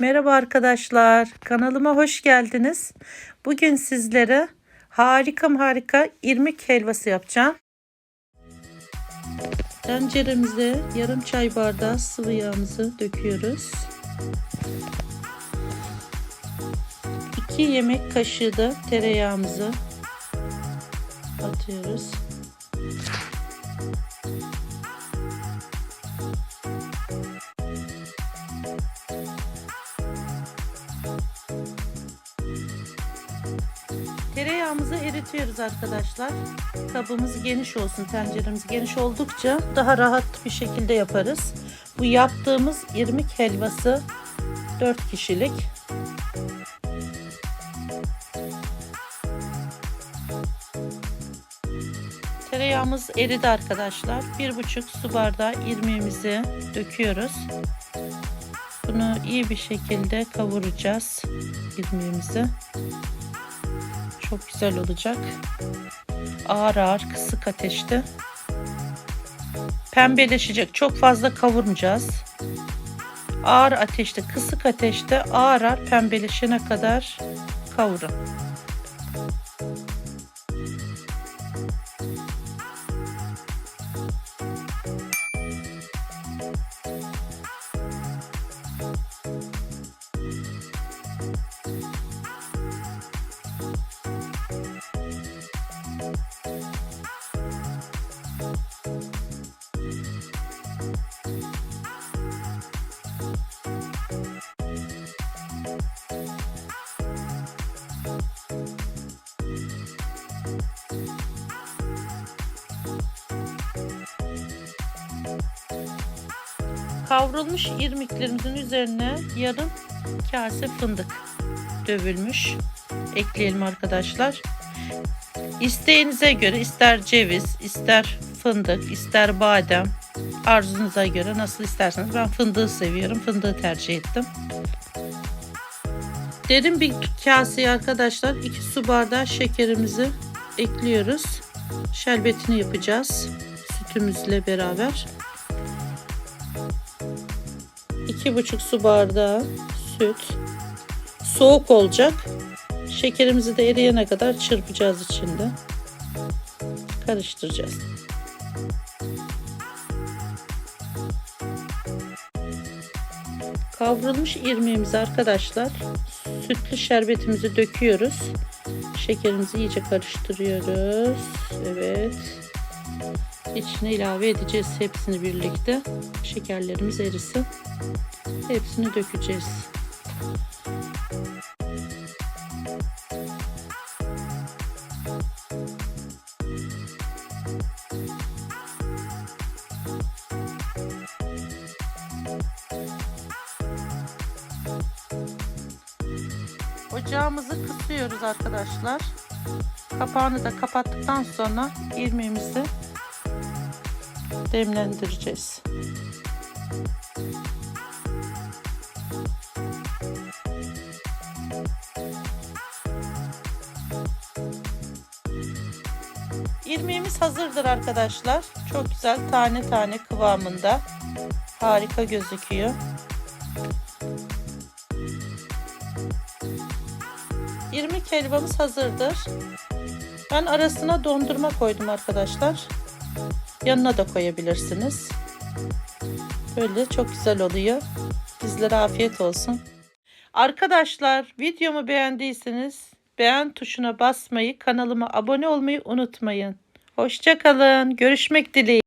Merhaba arkadaşlar. Kanalıma hoş geldiniz. Bugün sizlere harika harika irmik helvası yapacağım. Tenceremize yarım çay bardağı sıvı yağımızı döküyoruz. 2 yemek kaşığı da tereyağımızı atıyoruz. Tereyağımızı eritiyoruz arkadaşlar. Kabımız geniş olsun, tenceremiz geniş oldukça daha rahat bir şekilde yaparız. Bu yaptığımız irmik helvası 4 kişilik. Tereyağımız eridi arkadaşlar. 1,5 su bardağı irmiğimizi döküyoruz. Bunu iyi bir şekilde kavuracağız irmiğimizi. Çok güzel olacak. Ağır ağır kısık ateşte. Pembeleşecek. Çok fazla kavurmayacağız. Ağır ateşte, kısık ateşte ağır ağır pembeleşene kadar kavurun. Kavrulmuş irmiklerimizin üzerine yarım kase fındık dövülmüş. Ekleyelim arkadaşlar. İsteğinize göre ister ceviz, ister fındık, ister badem arzunuza göre nasıl isterseniz ben fındığı seviyorum. Fındığı tercih ettim. Derin bir kaseye arkadaşlar 2 su bardağı şekerimizi ekliyoruz. Şerbetini yapacağız sütümüzle beraber. 2,5 su bardağı süt. Soğuk olacak. Şekerimizi de eriyene kadar çırpacağız içinde. Karıştıracağız. Kavrulmuş irmiğimizi arkadaşlar sütlü şerbetimizi döküyoruz. Şekerimizi iyice karıştırıyoruz. Evet. İçine ilave edeceğiz hepsini birlikte. Şekerlerimiz erisin. Hepsini dökeceğiz. Ocağımızı kısıyoruz arkadaşlar. Kapağını da kapattıktan sonra irmiğimizi demlendireceğiz. İrmiğimiz hazırdır arkadaşlar. Çok güzel tane tane kıvamında. Harika gözüküyor. İrmik helvamız hazırdır. Ben arasına dondurma koydum arkadaşlar. Yanına da koyabilirsiniz. Böyle çok güzel oluyor. Bizlere afiyet olsun. Arkadaşlar videomu beğendiyseniz beğen tuşuna basmayı, kanalıma abone olmayı unutmayın. Hoşçakalın. Görüşmek dileğiyle.